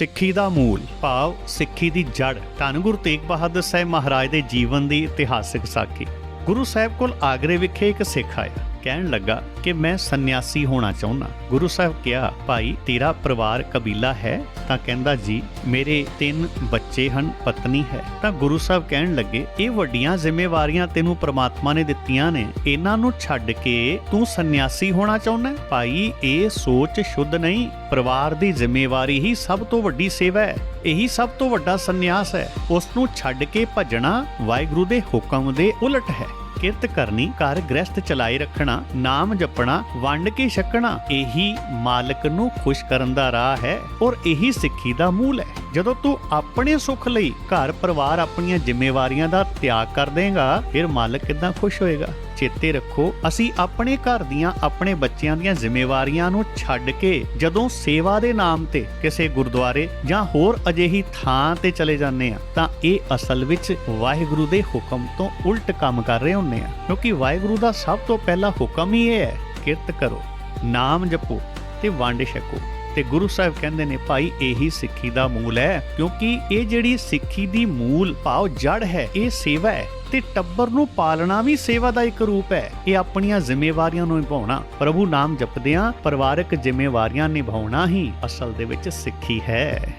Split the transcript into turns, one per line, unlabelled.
ਸਿੱਖੀ ਦਾ ਮੂਲ, ਭਾਵ ਸਿੱਖੀ ਦੀ ਜੜ, ਧੰਨ ਗੁਰੂ ਤੇਗ ਬਹਾਦਰ ਸਾਹਿਬ ਮਹਾਰਾਜ ਦੇ ਜੀਵਨ ਦੀ ਇਤਿਹਾਸਿਕ ਸਾਖੀ। ਗੁਰੂ ਸਾਹਿਬ ਕੋਲ ਆਗਰੇ ਵਿਖੇ ਇੱਕ ਸਿੱਖ ਆਇਆ। ਕਹਿਣ ਲੱਗਾ ਕਿ ਮੈਂ ਸੰਨਿਆਸੀ ਹੋਣਾ ਚਾਹੁੰਦਾ। ਗੁਰੂ ਸਾਹਿਬ ਕਿਹਾ, ਭਾਈ, ਤੇਰਾ ਪਰਿਵਾਰ ਕਬੀਲਾ ਹੈ? ਤਾਂ ਕਹਿੰਦਾ, ਜੀ, ਮੇਰੇ ਤਿੰਨ ਬੱਚੇ ਹਨ, ਪਤਨੀ ਹੈ। ਤਾਂ ਗੁਰੂ ਸਾਹਿਬ ਕਹਿਣ ਲੱਗੇ, ਇਹ ਵੱਡੀਆਂ ਜ਼ਿੰਮੇਵਾਰੀਆਂ ਤੈਨੂੰ ਪ੍ਰਮਾਤਮਾ ਨੇ ਦਿੱਤੀਆਂ ਨੇ। ਇਹਨਾਂ ਨੂੰ ਛੱਡ ਕੇ ਤੂੰ ਸੰਨਿਆਸੀ ਹੋਣਾ ਚਾਹੁੰਦਾ ਭਾਈ, ਇਹ ਸੋਚ ਸ਼ੁੱਧ ਨਹੀਂ। ਪਰਿਵਾਰ ਦੀ ਜ਼ਿੰਮੇਵਾਰੀ ਹੀ ਸਭ ਤੋਂ ਵੱਡੀ ਸੇਵਾ ਹੈ। ਇਹੀ ਸਭ ਤੋਂ ਵੱਡਾ ਸੰਨਿਆਸ ਹੈ। ਉਸ ਨੂੰ ਛੱਡ ਕੇ ਭੱਜਣਾ ਵਾਹਿਗੁਰੂ ਦੇ ਹੁਕਮ ਦੇ ਉਲਟ ਹੈ। ਕਿਰਤ ਕਰਨੀ, ਘਰ ਗ੍ਰਸਤ ਚਲਾਈ ਰੱਖਣਾ, ਨਾਮ ਜਪਣਾ, ਵੰਡ ਕੇ ਛਕਣਾ, ਇਹੀ ਮਾਲਕ ਨੂੰ ਖੁਸ਼ ਕਰਨ ਦਾ ਰਾਹ ਹੈ ਔਰ ਇਹੀ ਸਿੱਖੀ ਦਾ ਮੂਲ ਹੈ। ਜਦੋਂ ਤੂੰ ਆਪਣੇ ਸੁੱਖ ਲਈ ਘਰ ਪਰਿਵਾਰ ਆਪਣੀਆਂ ਜ਼ਿੰਮੇਵਾਰੀਆਂ ਦਾ ਤਿਆਗ ਕਰ ਦੇਂਗਾ, ਫਿਰ ਮਾਲਕ ਕਿਦਾਂ ਖੁਸ਼ ਹੋਏਗਾ? ਚੇਤੇ ਰੱਖੋ, ਅਸੀਂ ਆਪਣੇ ਘਰ ਦੀਆਂ ਆਪਣੇ ਬੱਚਿਆਂ ਦੀਆਂ ਜ਼ਿੰਮੇਵਾਰੀਆਂ ਨੂੰ ਛੱਡ ਕੇ ਜਦੋਂ ਸੇਵਾ ਦੇ ਨਾਮ ਤੇ ਕਿਸੇ ਗੁਰਦੁਆਰੇ ਜਾਂ ਹੋਰ ਅਜਿਹੀ ਥਾਂ ਤੇ ਚਲੇ ਜਾਂਦੇ ਆ ਤਾਂ ਇਹ ਅਸਲ ਵਿੱਚ ਵਾਹਿਗੁਰੂ ਦੇ ਹੁਕਮ ਤੋਂ ਉਲਟ ਕੰਮ ਕਰ ਰਹੇ ਹੁੰਦੇ ਆ ਕਿਉਂਕਿ ਵਾਹਿਗੁਰੂ ਦਾ ਸਭ ਤੋਂ ਪਹਿਲਾ ਹੁਕਮ ਹੀ ਇਹ ਹੈ, ਕਿਰਤ ਕਰੋ, ਨਾਮ ਜਪੋ ਤੇ ਵੰਡ ਛਕੋ। ਤੇ ਗੁਰੂ ਸਾਹਿਬ ਕਹਿੰਦੇ ਨੇ, ਭਾਈ, ਇਹੀ ਸਿੱਖੀ ਦਾ ਮੂਲ ਹੈ, ਕਿਉਂਕਿ ਇਹ ਜਿਹੜੀ ਸਿੱਖੀ ਦੀ ਮੂਲ ਭਾਵ ਜੜ ਹੈ, ਇਹ ਸੇਵਾ ਹੈ ਤੇ ਟੱਬਰ ਨੂੰ ਪਾਲਣਾ ਵੀ ਸੇਵਾ ਦਾ ਇੱਕ ਰੂਪ ਹੈ। ਇਹ ਆਪਣੀਆਂ ਜ਼ਿੰਮੇਵਾਰੀਆਂ ਨੂੰ ਨਿਭਾਉਣਾ, ਪ੍ਰਭੂ ਨਾਮ ਜਪਦਿਆਂ ਪਰਿਵਾਰਕ ਜ਼ਿੰਮੇਵਾਰੀਆਂ ਨਿਭਾਉਣਾ ਹੀ ਅਸਲ ਦੇ ਵਿੱਚ ਸਿੱਖੀ ਹੈ।